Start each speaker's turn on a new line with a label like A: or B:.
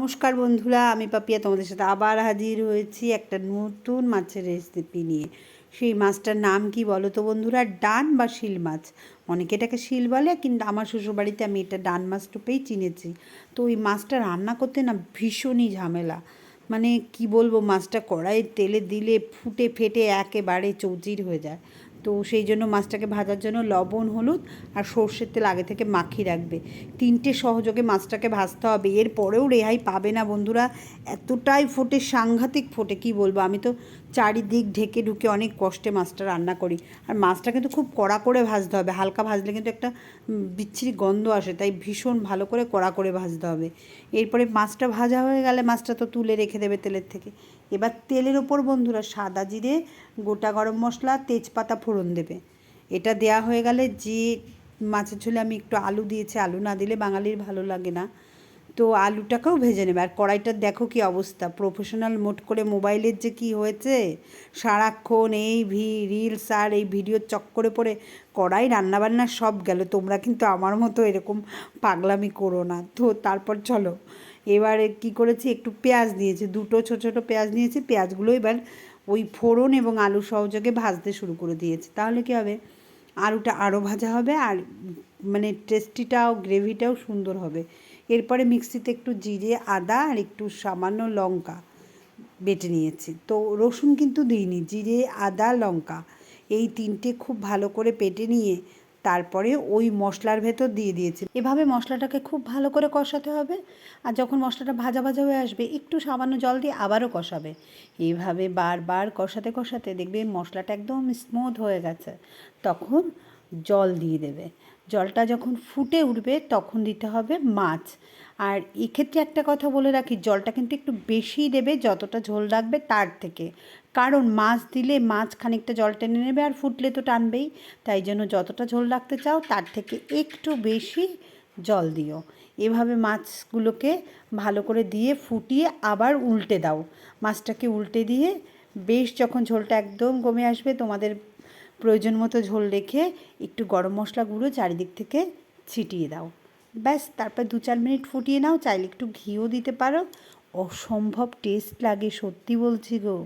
A: নমস্কার বন্ধুরা, আমি পাপিয়া তোমাদের সাথে আবার হাজির হয়েছি একটা নতুন মাছের রেসিপি নিয়ে। সেই মাছটার নাম কি বলো তো বন্ধুরা? ডান বা শিল মাছ? অনেকে এটাকে শিল বলে, কিন্তু আমার শ্বশুরবাড়িতে আমি এটা ডান মাছ টুপেই চিনেছি। তো ওই মাছটা রান্না করতে না ভীষণই ঝামেলা। মানে কি বলব, মাছটা কড়াইয়ের তেলে দিলে ফুটে ফেটে একেবারে চৌচির হয়ে যায়। তো সেই জন্য মাছটাকে ভাজার জন্য লবণ, হলুদ আর সর্ষের তেল আগে থেকে মাখিয়ে রাখবে। তিনটে সহযোগে মাছটাকে ভাজতে হবে। এরপরেও রেহাই পাবে না বন্ধুরা। এতটাই ফোটে, সাংঘাতিক ফোটে, কি বলব? আমি তো চারিদিক ঢেকে ঢুকে অনেক কষ্টে মাছটা রান্না করি। আর মাছটা কিন্তু খুব কড়া করে ভাজতে হবে। হালকা ভাজলে কিন্তু একটা বিচ্ছিরি গন্ধ আসে। তাই ভীষণ ভালো করে কড়া করে ভাজতে হবে। এরপরে মাছটা ভাজা হয়ে গেলে মাছটা তো তুলে রেখে দেবে তেলের থেকে। এবার তেলের ওপর বন্ধুরা সাদা জিরে, গোটা গরম মশলা, তেজপাতা ফোড়ন দেবে। এটা দেয়া হয়ে গেলে যে মাছের ঝোলে আমি একটু আলু দিয়েছি, আলু না দিলে বাঙালির ভালো লাগে না। তো আলুটাকেও ভেজে নেবে। আর কড়াইটার দেখো কি অবস্থা। প্রফেশনাল মোট করে মোবাইলের যে কি হয়েছে, সারাক্ষণ এই ভি রিলস আর এই ভিডিওর চক্করে পড়ে কড়াই রান্নাবান্না সব গেল। তোমরা কিন্তু আমার মতো এরকম পাগলামি করো না। তো তারপর চলো, এবারে কি করেছি? একটু পেঁয়াজ নিয়েছি। দুটো ছোটো ছোটো পেঁয়াজ নিয়েছি। পেঁয়াজগুলো এবার ওই ফোড়ন এবং আলু সহযোগে ভাজতে শুরু করে দিয়েছি। তাহলে কী হবে? আলুটা আরও ভাজা হবে আর মানে টেস্টিটাও গ্রেভিটাও সুন্দর হবে। এরপরে মিক্সিতে একটু জিরে, আদা আর একটু সামান্য লঙ্কা বেটে নিয়েছি। তো রসুন কিন্তু দিইনি, জিরে, আদা, লঙ্কা এই তিনটে খুব ভালো করে পেটে নিয়ে তারপরে ওই মশলার ভেতর দিয়ে দিয়েছি। এভাবে মশলাটাকে খুব ভালো করে কষাতে হবে আর যখন মশলাটা ভাজা ভাজা হয়ে আসবে একটু সামান্য জল দিয়ে আবারও কষাবে। এইভাবে বারবার কষাতে কষাতে দেখবে মশলাটা একদম স্মুথ হয়ে গেছে। তখন জল দিয়ে দেবে। জলটা যখন ফুটে উঠবে তখন দিতে হবে মাছ। আর এক্ষেত্রে একটা কথা বলে রাখি, জলটা কিন্তু একটু বেশি দেবে যতটা ঝোল রাখবে তার থেকে। কারণ মাছ দিলে মাছ খানিকটা জল টেনে নেবে আর ফুটলে তো টানবেই। তাই জন্য যতটা ঝোল রাখতে চাও তার থেকে একটু বেশি জল দিও। এভাবে মাছগুলোকে ভালো করে দিয়ে ফুটিয়ে আবার উল্টে দাও। মাছটাকে উল্টে দিয়ে বেশ যখন ঝোলটা একদম কমে আসবে তোমাদের প্রয়োজন মতো ঝোল রেখে একটু গরম মশলা গুঁড়ো চারিদিক থেকে ছিটিয়ে দাও। ব্যাস, তারপর দু চার মিনিট ফুটিয়ে নাও, চাইলে একটু ঘিও দিতে পারো। অসম্ভব টেস্ট লাগে, সত্যি বলছি গো।